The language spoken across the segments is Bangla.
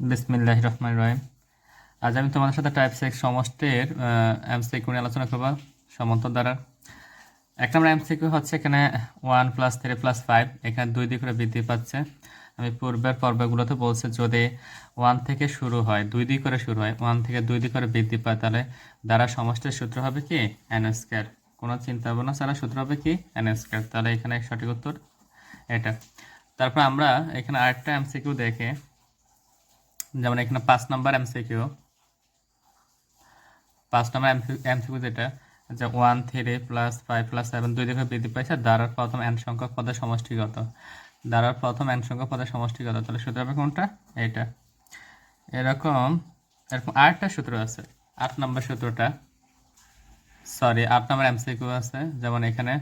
বিসমিল্লাহ রহমান রহিম। আজ আমি তোমাদের সাথে টাইপ সিক্স সমষ্টির এমসিকিউ নিয়ে আলোচনা করব সমান্তর দ্বারা। এক নম্বর এমসিকিউ হচ্ছে এখানে one plus three plus five এখানে দুই দিক করে বৃদ্ধি পাচ্ছে। আমি পূর্বের পর্বগুলোতে বলছে যদি ওয়ান থেকে শুরু হয়, দুই দিক করে শুরু হয় ওয়ান থেকে দুই দিক করে বৃদ্ধি পায়, তাহলে দ্বারা সমষ্টির সূত্র হবে কি? এন স্কোয়ার কোনো চিন্তা ভাবনা ছাড়া সূত্র হবে কি? এন স্কোয়ার তাহলে এখানে সঠিক উত্তর এটা। তারপর আমরা এখানে আরেকটা এমসিকিউ দেখে যেমন এখানে পাঁচ নাম্বার এমসিকিউ। পাঁচ নাম্বার এমসিকিউ যেটা, যে one three plus five plus seven দুই দিকে বৃদ্ধি পাইছে। দ্বারার প্রথম এন সংখ্যক পদের সমষ্টিগত। দ্বারার প্রথম এন সংখ্যক পদের সমষ্টিগত। তাহলে সূত্র হবে কোনটা? এইটা। এরকম এরকম আরেকটা সূত্র আছে। আট নম্বর সূত্রটা। সরি আট নম্বর এমসিকিউ আছে। যেমন এখানে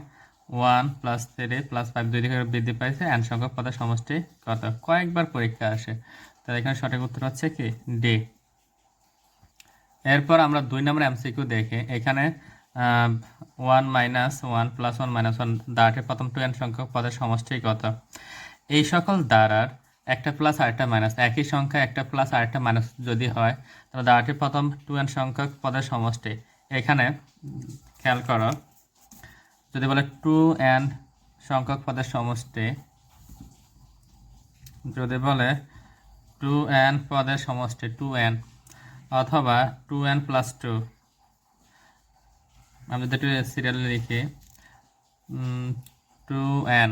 one plus three plus five দুই দিকে বৃদ্ধি পাইছে। এন সংখ্যক পদের সমষ্টি কত কয়েকবার পরীক্ষা আসে। তাহলে এখানে সঠিক উত্তর হচ্ছে কি? ডি এরপর আমরা দুই নম্বর এমসিকিউ দেখে। এখানে one minus one plus one minus one দ্বারাটির প্রথম টু এন সংখ্যক পদের সমষ্টি কত এই সকল দ্বারার একটা প্লাস আরেকটা মাইনাস একই সংখ্যা একটা প্লাস আরেকটা মাইনাস যদি হয়, তাহলে দ্বারাটির প্রথম টু এন সংখ্যক পদের সমষ্টি। এখানে খেয়াল করো, যদি বলে টু এন সংখ্যক পদের সমষ্টি, যদি বলে টু এন পদের সমষ্টি, টু এন, অথবা টু এন প্লাস টু। আমি যদি একটু সিরিয়ালে লিখি টু এন,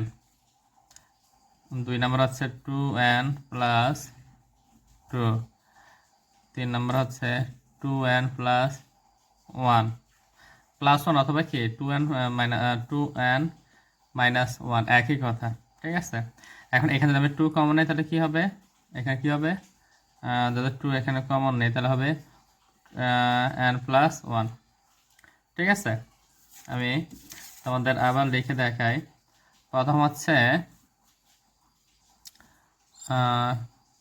দুই নম্বর হচ্ছে টু এন প্লাস টু, তিন নম্বর হচ্ছে two N plus one plus one অথবা কি? Two N minus two N minus one, একই কথা, ঠিক আছে? এখন এখানে যদি আমি টু কমন নেই, তাহলে কী হবে? এখানে কী হবে? যদি টু এখানে কমন নেই, তাহলে হবে এন প্লাস ওয়ান ঠিক আছে? আমি তোমাদের আবার লিখে দেখাই। প্রথম হচ্ছে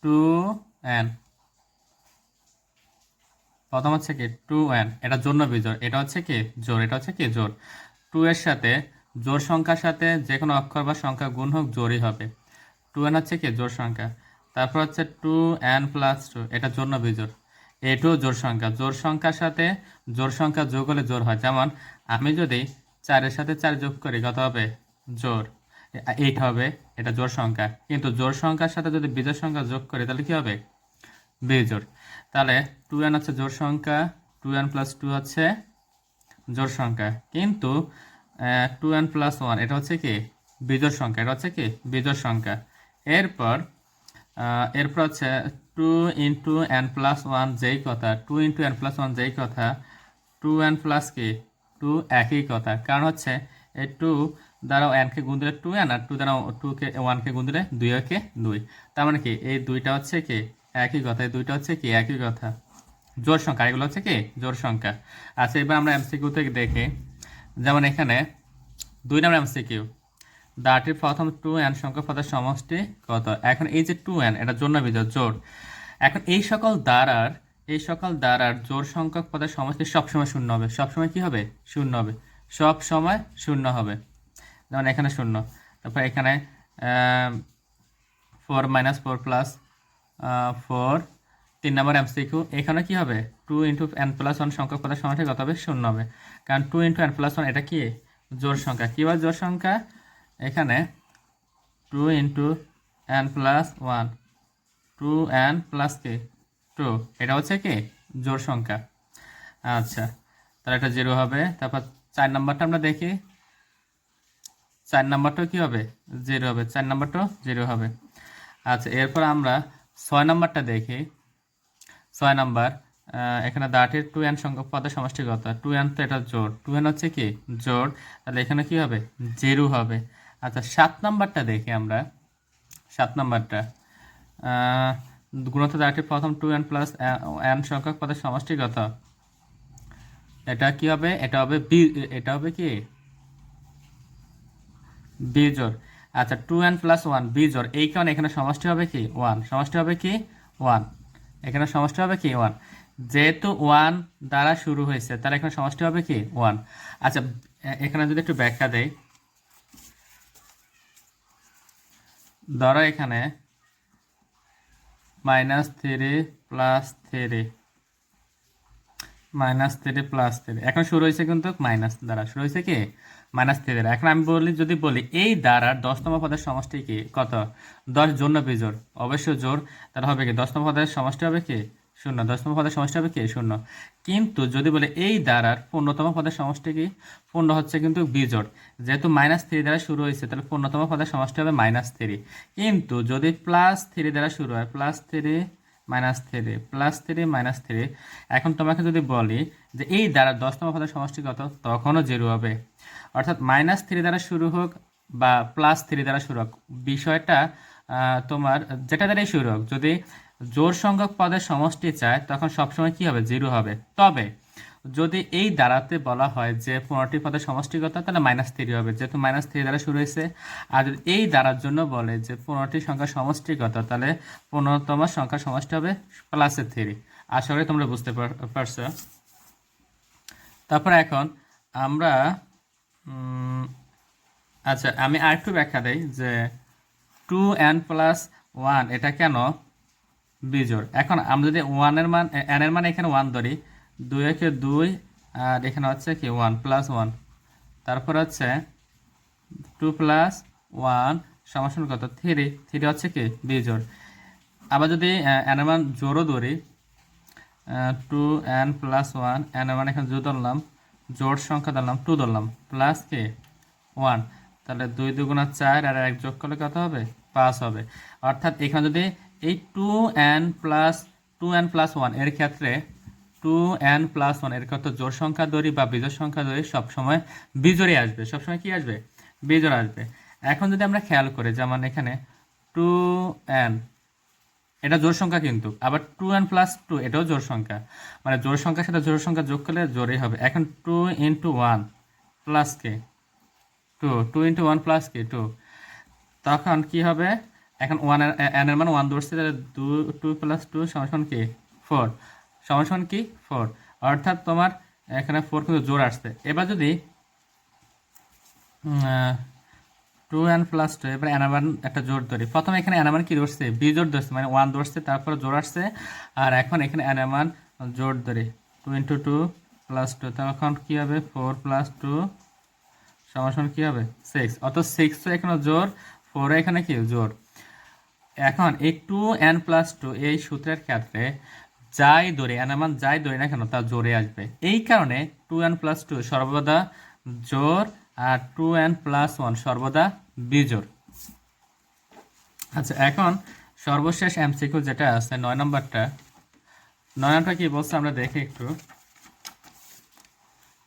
টু এন প্রথম হচ্ছে কি? টু এন এটা জন্য বিজোর এটা হচ্ছে কি? জোর এটা হচ্ছে কি? জোর টু এর সাথে জোর সংখ্যার সাথে যে কোনো অক্ষর বা সংখ্যা গুণ হোক জোরই হবে। টু এন হচ্ছে কি? জোর সংখ্যা। তারপর হচ্ছে টু এন প্লাস টু এটা জন্য বিজোর। এটাও জোর সংখ্যা। জোর সংখ্যার সাথে জোর সংখ্যা যোগ হলে জোর হয়। যেমন, আমি যদি চারের সাথে চার যোগ করি, কত হবে? জোর এইট হবে, এটা জোর সংখ্যা। কিন্তু জোর সংখ্যার সাথে যদি বিজোর সংখ্যা যোগ করি, তাহলে কি হবে? বিজোড় তাহলে টু এন হচ্ছে জোর সংখ্যা টু এন প্লাস টু হচ্ছে জোর সংখ্যা। কিন্তু টু এন প্লাস ওয়ান এটা হচ্ছে কি? বিজোড় সংখ্যা। এটা হচ্ছে কি? বিজোড় সংখ্যা। এরপর এরপর হচ্ছে two into N plus one যেই কথা two into N plus one যেই কথা টু এন প্লাস কি? টু একই কথা। কারণ হচ্ছে এই টু দ্বারা এনকে গুণ দিলে টু এন আর টু দ্বারা টুকে ওয়ানকে গুণ দিলে দুই একে দুই। তার মানে কি? এই দুইটা হচ্ছে কি? একই কথা। এই দুইটা হচ্ছে কি? একই কথা। জোর সংখ্যা। এগুলো হচ্ছে কি? জোর সংখ্যা। আচ্ছা এবার আমরা এমসিকিউ থেকে দেখি। যেমন এখানে দুই নম্বর এমসিকিউ দাটির প্রথম টু এন সংখ্যা পদের সমষ্টি কত? এখন এই যে টু এন এটা জন্য বিজয় জোর এখন এই সকল দ্বারার, এই সকল দ্বারার জোর সংখ্যক পদের সমষ্টি সবসময় শূন্য হবে। সবসময় কি হবে? শূন্য হবে। সব সময় শূন্য হবে। যেমন এখানে শূন্য। তারপর এখানে four minus four plus four তিন নম্বর এমসিকিউ এখানে কি হবে? Two into N plus one সংখ্যক পদের সমষ্টি কত হবে? শূন্য হবে। কারণ two into N plus one এটা কি? জোর সংখ্যা। কী হয় জোর সংখ্যা? এখানে two into N plus one two N plus কি টু এটা হচ্ছে কি? জোর সংখ্যা। আচ্ছা তাহলে এটা জিরো হবে, তারপর চার নাম্বারটা আমরা দেখি। চার নাম্বারটাও কি হবে? জিরো হবে, চার নাম্বারটাও জিরো হবে। আচ্ছা এরপর আমরা ছয় নাম্বারটা দেখি। ছয় নাম্বার এখানে দাটির টু এন সংখ্যক পদের সমষ্টিগত। টু এন তো এটা জোর টু এন হচ্ছে কি? জোর তাহলে এখানে কি হবে? জিরো হবে। আচ্ছা সাত নাম্বারটা দেখি আমরা। সাত নাম্বারটা। গুণত দাটির প্রথম টু এন প্লাস এন সংখ্যক পদের সমষ্টিগত এটা কি হবে? এটা হবে বি, এটা হবে কি? বিজোর আচ্ছা টু এন প্লাস ওয়ান বিজোর এই কারণে এখানে সমষ্টি হবে কি? ওয়ান সমষ্টি হবে কি? ওয়ান এখানে সমষ্টি হবে কি? ওয়ান যেহেতু ওয়ান দ্বারা শুরু হয়েছে, তাহলে এখানে সমষ্টি হবে কি? ওয়ান আচ্ছা এখানে যদি একটু ব্যাখ্যা দেই। ধরো এখানে minus three plus three minus three plus three এখন শুরু হয়েছে কিন্তু মাইনাস দ্বারা। শুরু হয়েছে কি? মাইনাস থ্রি দ্বারা। এখন আমি বলি, যদি বলি, এই দ্বারার দশতম পদের সমষ্টি কি? কত? দশ জন্য বিজোড়? অবশ্যই জোর তাহলে হবে কি? দশতম পদের সমষ্টি হবে কি? শূন্য। দশতম পদের সমষ্টি হবে কি? শূন্য। কিন্তু যদি বলে এই দ্বারার পূর্ণতম পদের সমষ্টি কি? পূর্ণ হচ্ছে কিন্তু বিজোড়। যেহেতু মাইনাস থ্রি দ্বারা শুরু হয়েছে, তাহলে পূর্ণতম পদের সমষ্টি হবে মাইনাস থ্রি কিন্তু যদি প্লাস থ্রি দ্বারা শুরু হয় plus three minus three plus three minus three এখন তোমাকে যদি বলি যে এই দ্বারা দশতম পদের সমষ্টি কত? তখনও জিরো হবে। অর্থাৎ মাইনাস থ্রি দ্বারা শুরু হোক বা প্লাস থ্রি দ্বারা শুরু হোক, বিষয়টা তোমার যেটা দ্বারাই শুরু হোক, যদি জোর সংখ্যক পদের সমষ্টি চায়, তখন সবসময় কি হবে? জিরো হবে। তবে, যদি এই দ্বারাতে বলা হয় যে পনেরোটি পদের সমষ্টিগত, তাহলে মাইনাস থ্রি হবে। যেহেতু মাইনাস থ্রি দ্বারা শুরু হয়েছে, আর এই দ্বারার জন্য বলে যে পনেরোটি সংখ্যা সমষ্টিগত, তাহলে পনেরোতম সংখ্যা সমষ্টি হবে প্লাসের থ্রি আশা করি তোমরা বুঝতে পার- পারছ। তারপরে এখন আমরা আচ্ছা আমি আরেকটু ব্যাখ্যা দেই যে টু এন প্লাস ওয়ান এটা কেন বিজোড়। এখন আমরা যদি ওয়ানের মান এর মান এখানে ওয়ান ধরি, দুই একে দুই, আর এখানে হচ্ছে কি ওয়ান প্লাস ওয়ান তারপর হচ্ছে টু প্লাস ওয়ান সমাসন কত? থ্রি থ্রি হচ্ছে কি? বিজোড়। আবার যদি এর মান জোরও ধরি two N plus one N মান এখানে জোর ধরলাম জোর সংখ্যা ধরলাম টু ধরলাম প্লাস কি? ওয়ান তাহলে দুই দুগুণা চার আর এক যোগ করলে কত হবে? পাঁচ হবে। অর্থাৎ এখানে যদি এই two N plus two N plus ওয়ানের ক্ষেত্রে টু এন প্লাস ওয়ানের কত জোর সংখ্যা ধরি বা বিজোড় সংখ্যা ধরি সবসময় বিজোড়ে আসবে। সবসময় কি আসবে? বিজোড় আসবে। এখন যদি আমরা খেয়াল করি, যেমন এখানে টু এন এটা জোর সংখ্যা কিন্তু, আবার টু এন প্লাস টু এটাও জোর সংখ্যা। মানে জোর সংখ্যার সাথে জোর সংখ্যা যোগ করলে জোরই হবে। এখন two into one plus K two two into one plus K two তখন কি হবে? এখন ওয়ান এন এর মান ওয়ান ধরছে, তাহলে দু টু প্লাস টু সমান কি? ফোর সমান কি? ফোর অর্থাৎ তোমার এখানে ফোর কিন্তু জোর আসছে। এবার যদি টু এন প্লাস টু এবার অ্যানামান একটা জোর ধরি। প্রথমে এখানে অ্যানামান কি ধরছে? বি জোর ধরছে মানে ওয়ান ধরছে, তারপর জোর আসছে। আর এখন এখানে অ্যানামান জোর ধরি। Two into two plus two তখন কী হবে? ফোর প্লাস টু সমান কী হবে? সিক্স অত সিক্স তো এখানে জোর ফোর এখানে কি? জোর এখন এই টু এন প্লাস টু এই সূত্রের ক্ষেত্রে যাই ধরে এন মান যাই ধরে না কেন, তা জোরে আসবে। এই কারণে টু এন প্লাস টু সর্বদা জোর আর টু এন প্লাস ওয়ান সর্বদা বিজোর আচ্ছা এখন সর্বশেষ এমসিকিউ যেটা আছে, নয় নম্বরটা। নয় নম্বরটা কি বলছে আমরা দেখি একটু।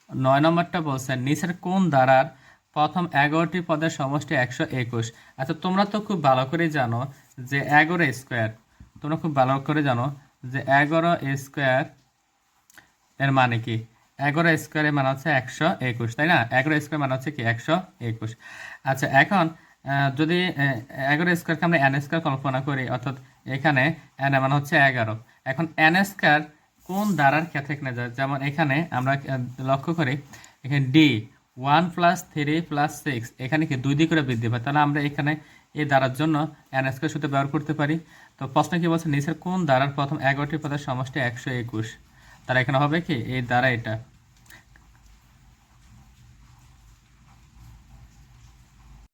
নয় নম্বরটা বলছে, নিচের কোন ধারার প্রথম এগারোটি পদের সমষ্টি একশো একুশ। আচ্ছা তোমরা তো খুব ভালো করে জানো যে এগারো স্কোয়ার, তোমরা খুব ভালো করে জানো যে এগারো স্কোয়ার এর মানে কি? এগারো স্কোয়ারের মানে হচ্ছে একশো একুশ, তাই না? এগারো স্কোয়ার মানে হচ্ছে কি? একশো একুশ। আচ্ছা এখন যদি এগারো স্কোয়ারকে আমরা এন স্কোয়ার কল্পনা করি, অর্থাৎ এখানে এন মানে হচ্ছে এগারো। এখন এন স্কোয়ার কোন দ্বারার ক্ষেত্রে এখানে যায় যেমন এখানে আমরা লক্ষ্য করি, এখানে D one plus three plus six এখানে কি দুই দিক করে বৃদ্ধি পায়? তাহলে আমরা এখানে এই দ্বারার জন্য এন স্কোয়ার সূত্র ব্যবহার করতে পারি। তো প্রশ্ন কি বলছে, নিচের কোন দ্বারার প্রথম এগারোটি পদের সমষ্টি একশো একুশ? তারা এখানে হবে কি? এই দ্বারা এটা।